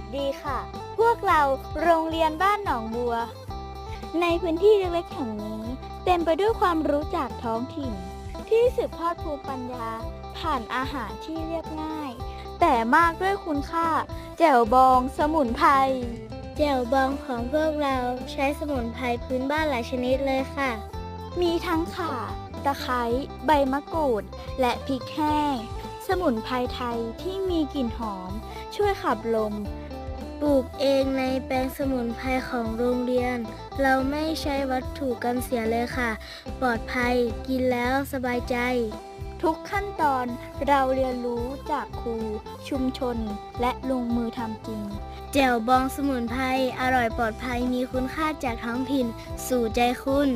วัสดีค่ะ พวกเราโรงเรียนบ้านหนองบัว ในพื้นที่เล็กๆแห่งนี้ เต็มไปด้วยความรู้จากท้องถิ่น ที่สืบทอดภูมิปัญญา ผ่านอาหารที่เรียบง่าย แต่มากด้วยคุณค่า แจ่วบองสมุนไพรแจ่วบองของพวกเราใช้สมุนไพรพื้นบ้านหลายชนิดเลยค่ะ มีทั้งข่า ตะไคร้ใบมะกรูด และพริกแห้งสมุนไพรไทยที่มีกลิ่นหอม ช่วยขับลม ปลูกเองในแปลงสมุนไพรของโรงเรียน เราไม่ใช้วัตถุกันเสียเลยค่ะ ปลอดภัย กินแล้วสบายใจ ทุกขั้นตอนเราเรียนรู้จากครู ชุมชน และลงมือทำจริง แจ่วบองสมุนไพรอร่อยปลอดภัยมีคุณค่าจากท้องถิ่นสู่ใจคุณ